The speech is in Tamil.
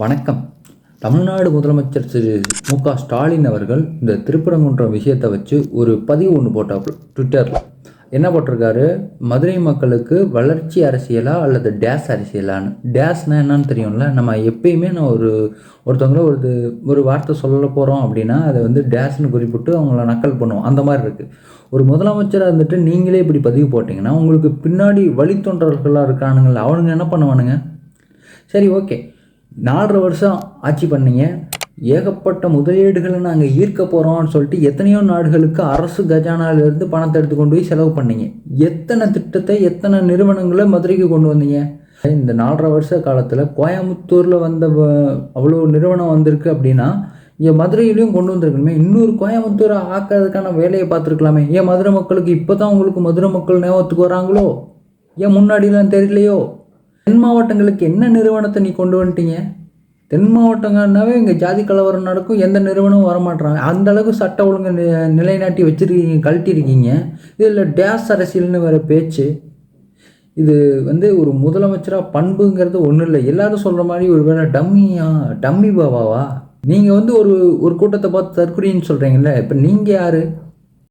வணக்கம். தமிழ்நாடு முதலமைச்சர் திரு மு க ஸ்டாலின் அவர்கள் இந்த திருப்பரங்குன்றம் விஷயத்தை வச்சு ஒரு பதிவு ஒன்று போட்டாப்புல ட்விட்டரில் என்ன போட்டிருக்காரு? மதுரை மக்களுக்கு வளர்ச்சி அரசியலா அல்லது டேஸ் அரசியலான்னு? டேஸ்னால் என்னன்னு தெரியும்ல நம்ம எப்பயுமே நான் ஒரு ஒருத்தவங்கள ஒரு ஒரு வார்த்தை சொல்ல போகிறோம் அப்படின்னா அதை வந்து டேஸ்ன்னு குறிப்பிட்டு அவங்கள நக்கல் பண்ணுவோம். அந்த மாதிரி இருக்குது ஒரு முதலமைச்சராக இருந்துட்டு நீங்களே இப்படி பதிவு போட்டிங்கன்னா உங்களுக்கு பின்னாடி வழித்தொண்டர்களாக இருக்கானுங்கள அவனுங்க என்ன பண்ணுவானுங்க? சரி ஓகே. நாலரை வருஷம் ஆட்சி பண்ணீங்க. ஏகப்பட்ட முதலீடுகளை நாங்கள் ஈர்க்க போகிறோம்னு சொல்லிட்டு எத்தனையோ நாடுகளுக்கு அரசு கஜானாவிலிருந்து பணத்தை எடுத்து கொண்டு போய் செலவு பண்ணீங்க. எத்தனை திட்டத்தை எத்தனை நிறுவனங்களை மதுரைக்கு கொண்டு வந்தீங்க? இந்த நாலரை வருஷ காலத்தில் கோயம்புத்தூரில் வந்த அவ்வளோ நிறுவனம் வந்திருக்கு அப்படின்னா இங்கே மதுரையிலையும் கொண்டு வந்திருக்கணுமே. இன்னொரு கோயம்புத்தூரை ஆக்கிறதுக்கான வேலையை பார்த்துருக்கலாமே. ஏன் மதுரை மக்களுக்கு இப்போ தான் உங்களுக்கு மதுரை மக்கள் ஞாபகத்துக்கு வராங்களோ? ஏன் முன்னாடிலாம் தெரியலையோ? தென் மாவட்டங்களுக்கு என்ன நிறுவனத்தை நீ கொண்டு வந்துட்டீங்க? தென் மாவட்டங்கள்னாவே இங்கே ஜாதி கலவரம் நடக்கும் எந்த நிறுவனமும் வரமாட்டுறாங்க அந்த அளவுக்கு சட்ட ஒழுங்கு நி- நிலைநாட்டி வச்சுருக்கீங்க கழட்டிருக்கீங்க இதில் டேஸ் அரசியல்னு வேற பேச்சு. இது வந்து ஒரு முதலமைச்சராக பண்புங்கிறது ஒன்றும் இல்லை. எல்லாரும் சொல்கிற மாதிரி ஒரு வேளை டம்மியா டம்மி பாபாவா? நீங்கள் வந்து ஒரு ஒரு கூட்டத்தை பார்த்து தற்கொலைன்னு சொல்கிறீங்களே இப்போ நீங்கள் யார்?